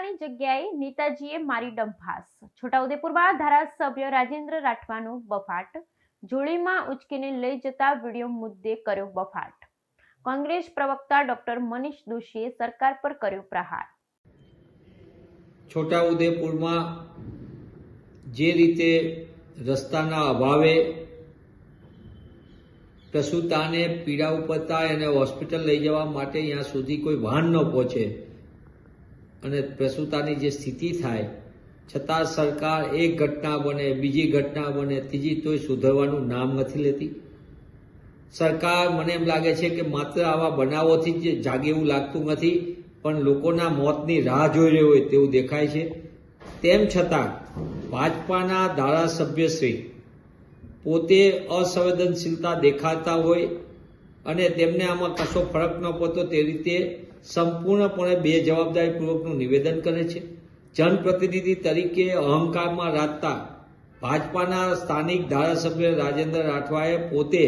પ્રસૂતાની જગ્યાએ નેતાજીએ મારી ડંફાસ છોટાઉદેપુરમાં ધારાસભ્ય રાજેન્દ્ર રાઠવાનો બફાટ. જોડીમાં ઉચકીને લઈ જતા વીડિયો મુદ્દે કર્યો બફાટ. કોંગ્રેસ પ્રવક્તા ડોક્ટર મનીષ દોશીએ સરકાર પર કર્યો પ્રહાર. છોટાઉદેપુરમાં જે રીતે રસ્તાના અભાવે પ્રસૂતાને પીડા ઉપરતા એને હોસ્પિટલ લઈ જવા માટે ત્યાં સુધી કોઈ વાહન ન પહોંચે અને પ્રસૂતાની જે સ્થિતિ થાય, છતાં સરકાર એક ઘટના બને, બીજી ઘટના બને, ત્રીજી તોય સુધરવાનું નામ નથી લેતી. સરકાર મને એમ લાગે છે કે માત્ર આવા બનાવોથી જ જાગે એવું લાગતું નથી, પણ લોકોના મોતની રાહ જોઈ રહ્યો હોય તેવું દેખાય છે. તેમ છતાં, ભાજપાના ધારાસભ્યશ્રી પોતે અસંવેદનશીલતા દેખાતા હોય અને તેમને આમાં કશો ફરક ન પડતો તે રીતે સંપૂર્ણપણે બે જવાબદારીપૂર્વકનું નિવેદન કરે છે. જનપ્રતિનિધિ તરીકે અહંકારમાં રાખતા ભાજપાના સ્થાનિક ધારાસભ્ય રાજેન્દ્ર રાઠવાએ પોતે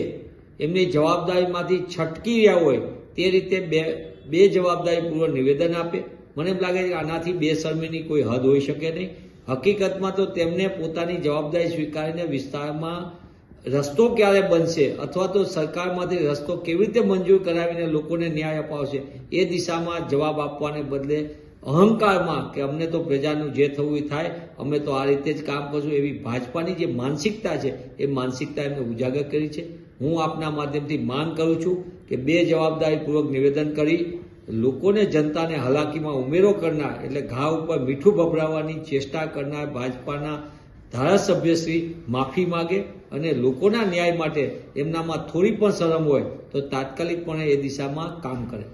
એમની જવાબદારીમાંથી છટકી રહ્યા હોય તે રીતે બે બે જવાબદારીપૂર્વક નિવેદન આપે. મને એમ લાગે છે કે આનાથી બેશરમીની કોઈ હદ હોઈ શકે નહીં. હકીકતમાં તો તેમને પોતાની જવાબદારી સ્વીકારીને વિસ્તારમાં રસ્તો ક્યારે બનશે અથવા તો સરકારમાંથી રસ્તો કેવી રીતે મંજૂર કરાવીને લોકોને ન્યાય અપાવશે, એ દિશામાં જવાબ આપવાને બદલે અહંકારમાં કે અમને તો પ્રજાનું જે થવું એ થાય, અમે તો આ રીતે જ કામ કરશું, એવી ભાજપાની જે માનસિકતા છે, એ માનસિકતા એમને ઉજાગર કરી છે. હું આપના માધ્યમથી માંગ કરું છું કે બે જવાબદારીપૂર્વક નિવેદન કરી, લોકોને જનતાને હલાકીમાં ઉમેરો કરનાર, એટલે ઘા ઉપર મીઠું ભભરાવવાની ચેષ્ટા કરનાર ભાજપાના ધારાસભ્યશ્રી માફી માગે અને લોકોના ન્યાય માટે એમનામાં થોડી પણ શરમ હોય તો તાત્કાલિકપણે એ દિશામાં કામ કરે.